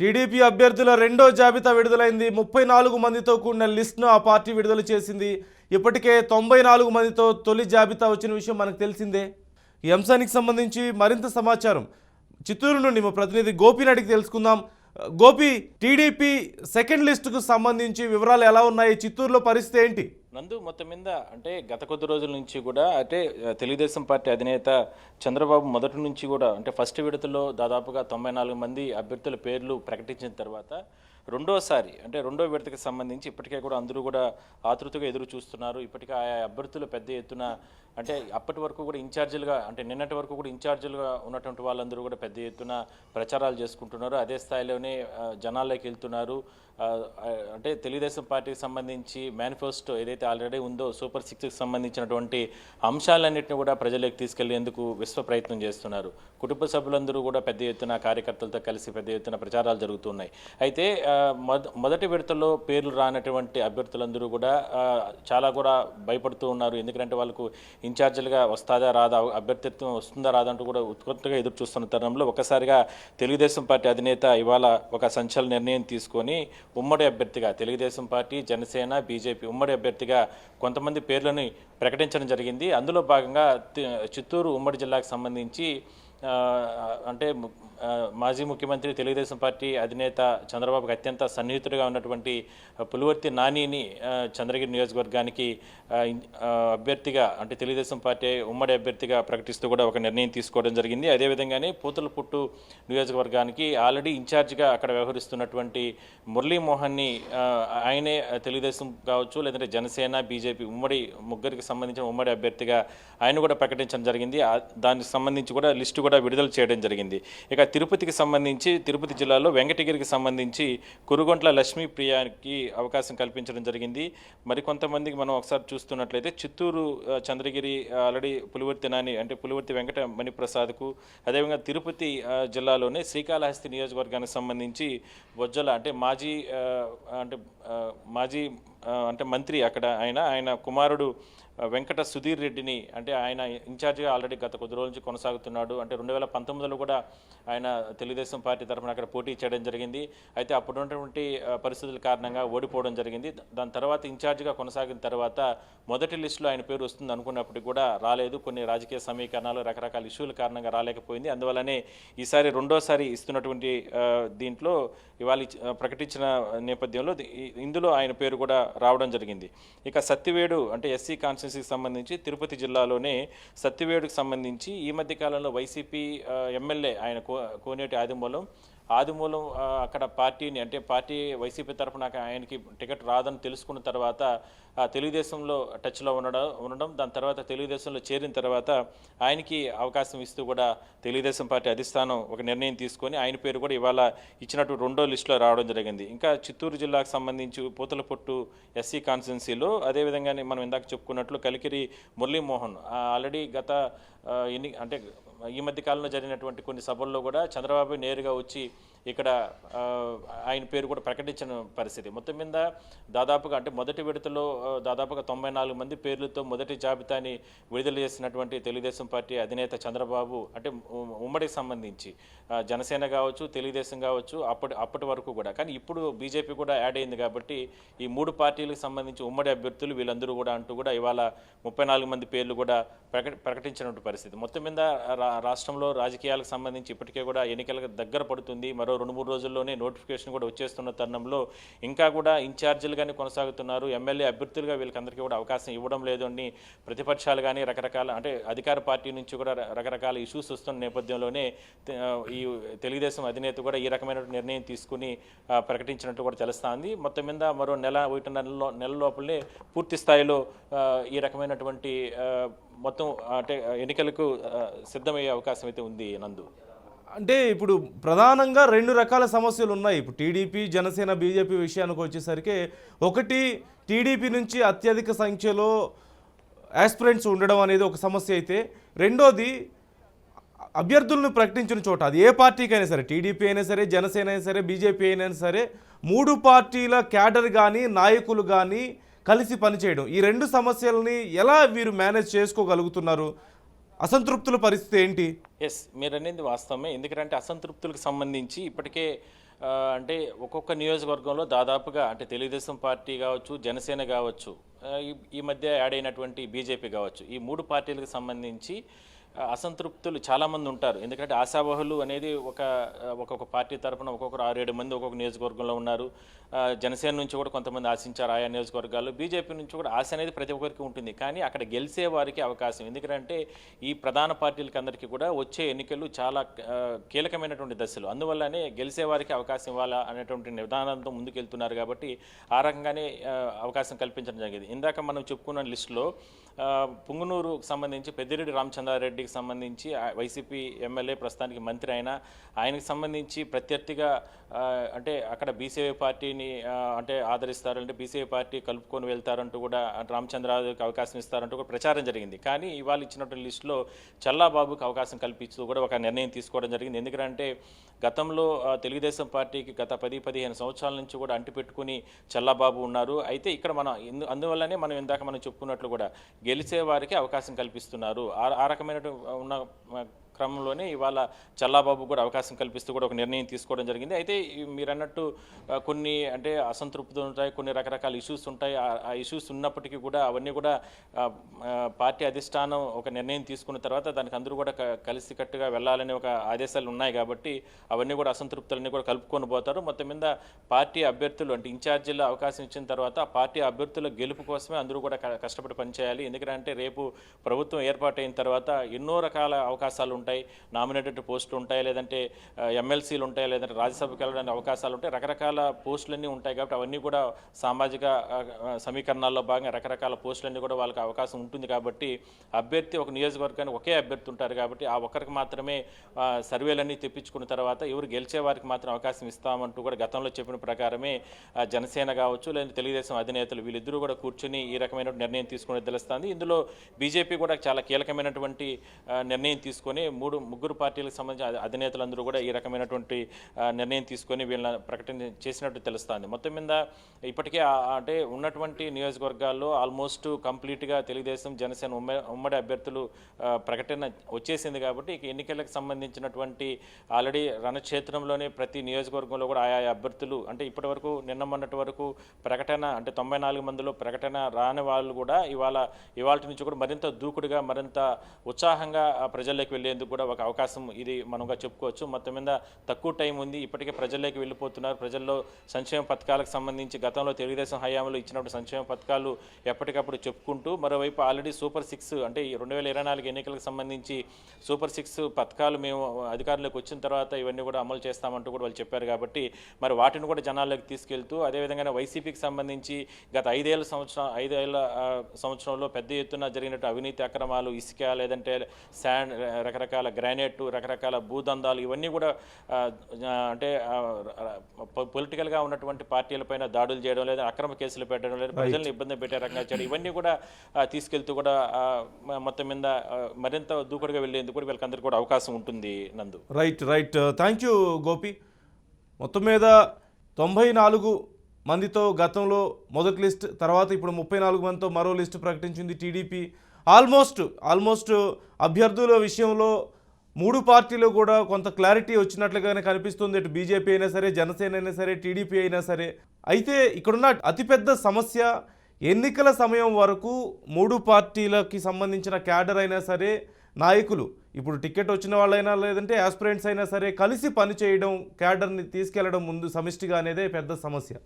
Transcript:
TDP అభ్యర్థుల రెండో జాబితా విడుదలైంది. ముప్పై నాలుగు మందితో కూడిన లిస్ట్ను ఆ పార్టీ విడుదల చేసింది. ఇప్పటికే తొంభై నాలుగు మందితో తొలి జాబితా వచ్చిన విషయం మనకు తెలిసిందే. ఈ అంశానికి సంబంధించి మరింత సమాచారం చిత్తూరు నుండి మా ప్రతినిధి గోపినాడికి తెలుసుకుందాం. గోపి టీడీపీ సెకండ్ లిస్టుకు సంబంధించి వివరాలు ఎలా ఉన్నాయి? చిత్తూరులో పరిస్థితి ఏంటి? నందు మొత్తం మీద అంటే గత కొద్ది రోజుల నుంచి కూడా అంటే తెలుగుదేశం పార్టీ అధినేత చంద్రబాబు మొదటి నుంచి కూడా అంటే ఫస్ట్ విడతలో దాదాపుగా తొంభై నాలుగు మంది అభ్యర్థుల పేర్లు ప్రకటించిన తర్వాత రెండోసారి అంటే రెండో విడతకి సంబంధించి ఇప్పటికే కూడా అందరూ కూడా ఆతృతగా ఎదురు చూస్తున్నారు. ఇప్పటికే ఆయా అభ్యర్థులు పెద్ద ఎత్తున అంటే అప్పటి వరకు కూడా ఇన్ఛార్జీలుగా అంటే నిన్నటి వరకు కూడా ఇన్ఛార్జీలుగా ఉన్నటువంటి వాళ్ళందరూ కూడా పెద్ద ఎత్తున ప్రచారాలు చేసుకుంటున్నారు. అదే స్థాయిలోనే జనాల్లోకి వెళ్తున్నారు. అంటే తెలుగుదేశం పార్టీకి సంబంధించి మేనిఫెస్టో ఏదైతే ఆల్రెడీ ఉందో సూపర్ సిక్స్కి సంబంధించినటువంటి అంశాలన్నింటినీ కూడా ప్రజలకు తీసుకెళ్ళేందుకు విశ్వ ప్రయత్నం చేస్తున్నారు. కుటుంబ సభ్యులందరూ కూడా పెద్ద ఎత్తున కార్యకర్తలతో కలిసి పెద్ద ఎత్తున ప్రచారాలు జరుగుతున్నాయి. అయితే మొదటి విడతలో పేర్లు రానటువంటి అభ్యర్థులందరూ కూడా చాలా కూడా భయపడుతూ ఉన్నారు. ఎందుకంటే వాళ్ళకు ఇన్ఛార్జీలుగా వస్తుందా రాదా అభ్యర్థిత్వం వస్తుందా రాదా అంటూ కూడా ఉత్కంఠగా ఎదురు చూస్తున్న తరుణంలో ఒక్కసారిగా తెలుగుదేశం పార్టీ అధినేత ఇవాళ ఒక సంచలన నిర్ణయం తీసుకొని ఉమ్మడి అభ్యర్థిగా తెలుగుదేశం పార్టీ జనసేన బీజేపీ ఉమ్మడి అభ్యర్థిగా కొంతమంది పేర్లను ప్రకటించడం జరిగింది. అందులో భాగంగా చిత్తూరు ఉమ్మడి జిల్లాకు సంబంధించి అంటే మాజీ ముఖ్యమంత్రి తెలుగుదేశం పార్టీ అధినేత చంద్రబాబుకి అత్యంత సన్నిహితుడిగా ఉన్నటువంటి పులివర్తి నానిని చంద్రగిరి నియోజకవర్గానికి అభ్యర్థిగా అంటే తెలుగుదేశం పార్టీ ఉమ్మడి అభ్యర్థిగా ప్రకటిస్తూ కూడా ఒక నిర్ణయం తీసుకోవడం జరిగింది. అదేవిధంగానే పూతల పుట్టు నియోజకవర్గానికి ఆల్రెడీ ఇన్ఛార్జిగా అక్కడ వ్యవహరిస్తున్నటువంటి మురళీమోహన్ని ఆయనే తెలుగుదేశం కావచ్చు లేదంటే జనసేన బీజేపీ ఉమ్మడి ముగ్గురికి సంబంధించిన ఉమ్మడి అభ్యర్థిగా ఆయన కూడా ప్రకటించడం జరిగింది. దానికి సంబంధించి కూడా లిస్టు కూడా విడుదల చేయడం జరిగింది. ఇక తిరుపతికి సంబంధించి తిరుపతి జిల్లాలో వెంకటగిరికి సంబంధించి కురుగొంట్ల లక్ష్మీ ప్రియాకి అవకాశం కల్పించడం జరిగింది. మరికొంతమందికి మనం ఒకసారి చూస్తున్నట్లయితే చిత్తూరు చంద్రగిరి ఆల్రెడీ పులివర్తి నాని అంటే పులివర్తి వెంకట మణిప్రసాద్కు అదేవిధంగా తిరుపతి జిల్లాలోనే శ్రీకాళహస్తి నియోజకవర్గానికి సంబంధించి బొజ్జల అంటే మాజీ అంటే మాజీ అంటే మంత్రి అక్కడ ఆయన ఆయన కుమారుడు వెంకట సుధీర్ రెడ్డిని అంటే ఆయన ఇన్ఛార్జిగా ఆల్రెడీ గత కొద్ది రోజుల నుంచి కొనసాగుతున్నాడు. అంటే రెండు వేల పంతొమ్మిదిలో కూడా ఆయన తెలుగుదేశం పార్టీ తరఫున అక్కడ పోటీ చేయడం జరిగింది. అయితే అప్పుడు ఉన్నటువంటి పరిస్థితుల కారణంగా ఓడిపోవడం జరిగింది. దాని తర్వాత ఇన్ఛార్జిగా కొనసాగిన తర్వాత మొదటి లిస్టులో ఆయన పేరు వస్తుంది అనుకున్నప్పటికీ కూడా రాలేదు. కొన్ని రాజకీయ సమీకరణాలు రకరకాల ఇష్యూల కారణంగా రాలేకపోయింది. అందువల్లనే ఈసారి రెండోసారి ఇస్తున్నటువంటి దీంట్లో ఇవాళ ఇచ్చి- ప్రకటించిన నేపథ్యంలో ఇందులో ఆయన పేరు కూడా రావడం జరిగింది. ఇక సత్తివేడు అంటే ఎస్సీ కాన్స్టిట్యూన్సీకి సంబంధించి తిరుపతి జిల్లాలోనే సత్తివేడుకు సంబంధించి ఈ మధ్య కాలంలో వైసీపీ ఎమ్మెల్యే ఆయన కో కోనేటి ఆదిమూలం ఆదిమూలం అక్కడ పార్టీని అంటే పార్టీ వైసీపీ తరఫున ఆయనకి టికెట్ రాదని తెలుసుకున్న తర్వాత ఆ, తెలుగుదేశంలో టచ్లో ఉండడం ఉండడం దాని తర్వాత తెలుగుదేశంలో చేరిన తర్వాత ఆయనకి అవకాశం ఇస్తూ కూడా తెలుగుదేశం పార్టీ అధిష్టానం ఒక నిర్ణయం తీసుకొని ఆయన పేరు కూడా ఇవాళ ఇచ్చినట్టు రెండో లిస్టులో రావడం జరిగింది. ఇంకా చిత్తూరు జిల్లాకు సంబంధించి పూతలపొట్టు ఎస్సీ కాన్స్టిట్యున్సీలో అదేవిధంగానే మనం ఇందాక చెప్పుకున్నట్లు కలికిరి మురళీమోహన్ ఆల్రెడీ గత ఎన్ని అంటే ఈ మధ్య కాలంలో జరిగినటువంటి కొన్ని సభల్లో కూడా చంద్రబాబు నేరుగా వచ్చి ఇక్కడ ఆయన పేరు కూడా ప్రకటించిన పరిస్థితి. మొత్తం మీద దాదాపుగా అంటే మొదటి విడతలో దాదాపుగా తొంభై నాలుగు మంది పేర్లతో మొదటి జాబితాని విడుదల చేసినటువంటి తెలుగుదేశం పార్టీ అధినేత చంద్రబాబు అంటే ఉమ్మడికి సంబంధించి జనసేన కావచ్చు తెలుగుదేశం కావచ్చు అప్పటి అప్పటి వరకు కూడా. కానీ ఇప్పుడు బీజేపీ కూడా యాడ్ అయింది కాబట్టి ఈ మూడు పార్టీలకు సంబంధించి ఉమ్మడి అభ్యర్థులు వీళ్ళందరూ కూడా అంటూ కూడా ఇవాళ ముప్పై నాలుగు మంది పేర్లు కూడా ప్రకటించినటువంటి పరిస్థితి. మొత్తం మీద రాష్ట్రంలో రాజకీయాలకు సంబంధించి ఇప్పటికే కూడా ఎన్నికలకు దగ్గర పడుతుంది. మరో రెండు మూడు రోజుల్లోనే నోటిఫికేషన్ కూడా వచ్చేస్తున్న తరుణంలో ఇంకా కూడా ఇన్ఛార్జీలుగానే కొనసాగుతున్నారు. ఎమ్మెల్యే అభ్యర్థులుగా వీళ్ళకందరికీ కూడా అవకాశం ఇవ్వడం లేదు అని ప్రతిపక్షాలు కానీ రకరకాల అంటే అధికార పార్టీ నుంచి కూడా రకరకాల ఇష్యూస్ వస్తున్న నేపథ్యంలోనే ఈ తెలుగుదేశం అధినేత కూడా ఈ రకమైన నిర్ణయం తీసుకుని ప్రకటించినట్టు కూడా తెలుస్తుంది. మొత్తం మీద మరో నెల ఒకటి నెలలో నెల లోపలనే పూర్తి స్థాయిలో ఈ రకమైనటువంటి మొత్తం అంటే ఎన్నికలకు సిద్ధమయ్యే అవకాశం అయితే ఉంది నందు. అంటే ఇప్పుడు ప్రధానంగా రెండు రకాల సమస్యలు ఉన్నాయి. ఇప్పుడు టీడీపీ జనసేన బీజేపీ విషయానికి వచ్చేసరికి ఒకటి టీడీపీ నుంచి అత్యధిక సంఖ్యలో యాస్పిరెంట్స్ ఉండడం అనేది ఒక సమస్య అయితే రెండోది అభ్యర్థులను ప్రకటించిన చోట అది ఏ పార్టీకైనా సరే టీడీపీ అయినా సరే జనసేన అయినా సరే బీజేపీ అయినా సరే మూడు పార్టీల క్యాడర్ కానీ నాయకులు కానీ కలిసి పనిచేయడం. ఈ రెండు సమస్యలని ఎలా వీరు మేనేజ్ చేసుకోగలుగుతున్నారు? అసంతృప్తుల పరిస్థితి ఏంటి? ఎస్ మీరు అనేది వాస్తవమే. ఎందుకంటే అసంతృప్తులకు సంబంధించి ఇప్పటికే అంటే ఒక్కొక్క నియోజకవర్గంలో దాదాపుగా అంటే తెలుగుదేశం పార్టీ కావచ్చు జనసేన కావచ్చు ఈ- మధ్య యాడ్ అయినటువంటి బీజేపీ కావచ్చు ఈ మూడు పార్టీలకు సంబంధించి అసంతృప్తులు చాలామంది ఉంటారు. ఎందుకంటే ఆశావహులు అనేది ఒక ఒక్కొక్క పార్టీ తరపున ఒక్కొక్కరు ఆరేడు మంది ఒక్కొక్క నియోజకవర్గంలో ఉన్నారు. జనసేన నుంచి కూడా కొంతమంది ఆశించారు ఆయా నియోజకవర్గాలు బీజేపీ నుంచి కూడా ఆశ అనేది ప్రతి ఒక్కరికి ఉంటుంది. కానీ అక్కడ గెలిచే వారికి అవకాశం. ఎందుకంటే ఈ ప్రధాన పార్టీలకి అందరికీ కూడా వచ్చే ఎన్నికలు చాలా కీలకమైనటువంటి దశలు. అందువల్లనే గెలిచే వారికి అవకాశం ఇవ్వాలా అనేటువంటి నిదానంతో ముందుకెళ్తున్నారు కాబట్టి ఆ రకంగానే అవకాశం కల్పించడం జరిగింది. ఇందాక మనం చెప్పుకున్న లిస్టులో ఆ, సంబంధించి పెద్దిరెడ్డి రామచంద్రారెడ్డికి సంబంధించి వైసీపీ ఎమ్మెల్యే ప్రస్తుతానికి మంత్రి అయినా ఆయనకు సంబంధించి ప్రత్యర్థిగా అంటే అక్కడ బీసీఐ పార్టీని అంటే ఆదరిస్తారు అంటే బీసీఐ పార్టీ కలుపుకొని వెళ్తారంటూ కూడా రామచంద్రరావుకి అవకాశం ఇస్తారంటూ కూడా ప్రచారం జరిగింది. కానీ ఇవాళ ఇచ్చినటువంటి లిస్టులో చల్లాబాబుకి అవకాశం కల్పిస్తూ కూడా ఒక నిర్ణయం తీసుకోవడం జరిగింది. ఎందుకంటే గతంలో తెలుగుదేశం పార్టీకి గత పది పదిహేను సంవత్సరాల నుంచి కూడా అంటిపెట్టుకుని చల్లాబాబు ఉన్నారు. అయితే ఇక్కడ మనం అందువల్లనే మనం ఇందాక మనం చెప్పుకున్నట్లు కూడా గెలిచే వారికి అవకాశం కల్పిస్తున్నారు. ఆ ఆ రకమైన ఉన్న ఆ, క్రమంలోనే ఇవాళ చల్లాబాబు కూడా అవకాశం కల్పిస్తూ కూడా ఒక నిర్ణయం తీసుకోవడం జరిగింది. అయితే మీరు అన్నట్టు కొన్ని అంటే అసంతృప్తులు ఉంటాయి కొన్ని రకరకాల ఇష్యూస్ ఉంటాయి. ఆ- ఇష్యూస్ ఉన్నప్పటికీ కూడా అవన్నీ కూడా పార్టీ అధిష్టానం ఒక నిర్ణయం తీసుకున్న తర్వాత దానికి అందరూ కూడా క- కలిసికట్టుగా వెళ్ళాలనే ఒక ఆదేశాలు ఉన్నాయి కాబట్టి అవన్నీ కూడా అసంతృప్తులన్నీ కూడా కలుపుకొని పోతారు. మొత్తం మీద పార్టీ అభ్యర్థులు అంటే ఇన్ఛార్జీల అవకాశం ఇచ్చిన తర్వాత పార్టీ అభ్యర్థుల గెలుపు కోసమే అందరూ కూడా క- కష్టపడి పనిచేయాలి. ఎందుకంటే రేపు ప్రభుత్వం ఏర్పాటైన తర్వాత ఎన్నో రకాల అవకాశాలు ఉంటాయి. ఉంటాయి నామినేటెడ్ పోస్టులు ఉంటాయి లేదంటే ఎమ్మెల్సీలు ఉంటాయి లేదంటే రాజ్యసభకి వెళ్ళడానికి అవకాశాలు ఉంటాయి. రకరకాల పోస్టులన్నీ ఉంటాయి కాబట్టి అవన్నీ కూడా సామాజిక సమీకరణాల్లో భాగంగా రకరకాల పోస్టులన్నీ కూడా వాళ్ళకి అవకాశం ఉంటుంది కాబట్టి అభ్యర్థి ఒక నియోజకవర్గానికి ఒకే అభ్యర్థి ఉంటారు కాబట్టి ఆ ఒక్కరికి మాత్రమే సర్వేలన్నీ తెప్పించుకున్న తర్వాత ఎవరు గెలిచే వారికి మాత్రం అవకాశం ఇస్తామంటూ కూడా గతంలో చెప్పిన ప్రకారమే జనసేన కావచ్చు లేదంటే తెలుగుదేశం అధినేతలు వీళ్ళిద్దరూ కూడా కూర్చుని ఈ రకమైన నిర్ణయం తీసుకుని తెలుస్తుంది. ఇందులో బీజేపీ కూడా చాలా కీలకమైనటువంటి నిర్ణయం తీసుకొని మూడు ముగ్గురు పార్టీలకు సంబంధించిన అధినేతలందరూ కూడా ఈ రకమైనటువంటి నిర్ణయం తీసుకొని వీళ్ళని ప్రకటన చేసినట్టు తెలుస్తుంది. మొత్తం మీద ఇప్పటికే అంటే ఉన్నటువంటి నియోజకవర్గాల్లో ఆల్మోస్ట్ కంప్లీట్గా తెలుగుదేశం జనసేన ఉమ్మడి అభ్యర్థులు ప్రకటన వచ్చేసింది కాబట్టి ఇక ఎన్నికలకు సంబంధించినటువంటి ఆల్రెడీ రణక్షేత్రంలోనే ప్రతి నియోజకవర్గంలో కూడా ఆయా అభ్యర్థులు అంటే ఇప్పటి వరకు నిన్న మొన్నటి వరకు ప్రకటన అంటే తొంభై నాలుగు మందిలో ప్రకటన రాని వాళ్ళు కూడా ఇవాళ ఇవాళ నుంచి కూడా మరింత దూకుడుగా మరింత ఉత్సాహంగా ఆ ప్రజల్లోకి వెళ్ళేందుకు కూడా ఒక అవకాశం ఇది మనంగా చెప్పుకోవచ్చు. మొత్తం మీద తక్కువ టైం ఉంది. ఇప్పటికే ప్రజల్లోకి వెళ్ళిపోతున్నారు. ప్రజల్లో సంక్షేమ పథకాలకు సంబంధించి గతంలో తెలుగుదేశం హయాంలో ఇచ్చినప్పుడు సంక్షేమ పథకాలు ఎప్పటికప్పుడు చెప్పుకుంటూ మరోవైపు ఆల్రెడీ సూపర్ సిక్స్ అంటే రెండు వేల ఇరవై నాలుగు ఎన్నికలకు సంబంధించి సూపర్ సిక్స్ పథకాలు మేము అధికారంలోకి వచ్చిన తర్వాత ఇవన్నీ కూడా అమలు చేస్తామంటూ కూడా వాళ్ళు చెప్పారు కాబట్టి మరి వాటిని కూడా జనాల్లోకి తీసుకెళ్తూ అదేవిధంగా వైసీపీకి సంబంధించి గత ఐదేళ్ళ సంవత్సరం ఐదేళ్ళ సంవత్సరంలో పెద్ద ఎత్తున జరిగినట్టు అవినీతి అక్రమాలు ఇసుక లేదంటే శాండ్ రకరకాల గ్రానైట్ రకరకాల భూదందాలు ఇవన్నీ కూడా అంటే పొలిటికల్గా ఉన్నటువంటి పార్టీలపైన దాడులు చేయడం లేదా అక్రమ కేసులు పెట్టడం లేదా ప్రజల్ని ఇబ్బంది పెట్టే రకంగా చేయడం ఇవన్నీ కూడా తీసుకెళ్తూ కూడా మొత్తం మీద మరింత దూకుడుగా వెళ్ళేందుకు కూడా వీళ్ళకందరికీ కూడా అవకాశం ఉంటుంది Nandu. Right right thank you Gopi. మొత్తం మీద తొంభై నాలుగు మందితో గతంలో మొదటి లిస్ట్ తర్వాత ఇప్పుడు ముప్పై నాలుగు మందితో మరో లిస్టు ప్రకటించింది టీడీపీ. ఆల్మోస్ట్ ఆల్మోస్ట్ అభ్యర్థుల విషయంలో మూడు పార్టీలు కూడా కొంత క్లారిటీ వచ్చినట్లుగానే కనిపిస్తుంది. ఇటు బీజేపీ అయినా సరే జనసేన అయినా సరే టీడీపీ అయినా సరే. అయితే ఇక్కడున్న అతిపెద్ద సమస్య ఎన్నికల సమయం వరకు మూడు పార్టీలకి సంబంధించిన క్యాడర్ అయినా సరే నాయకులు ఇప్పుడు టికెట్ వచ్చిన వాళ్ళైనా లేదంటే యాస్పిరెంట్స్ అయినా సరే కలిసి పనిచేయడం క్యాడర్ని తీసుకెళ్ళడం ముందు సమిష్టిగా అనేదే పెద్ద సమస్య.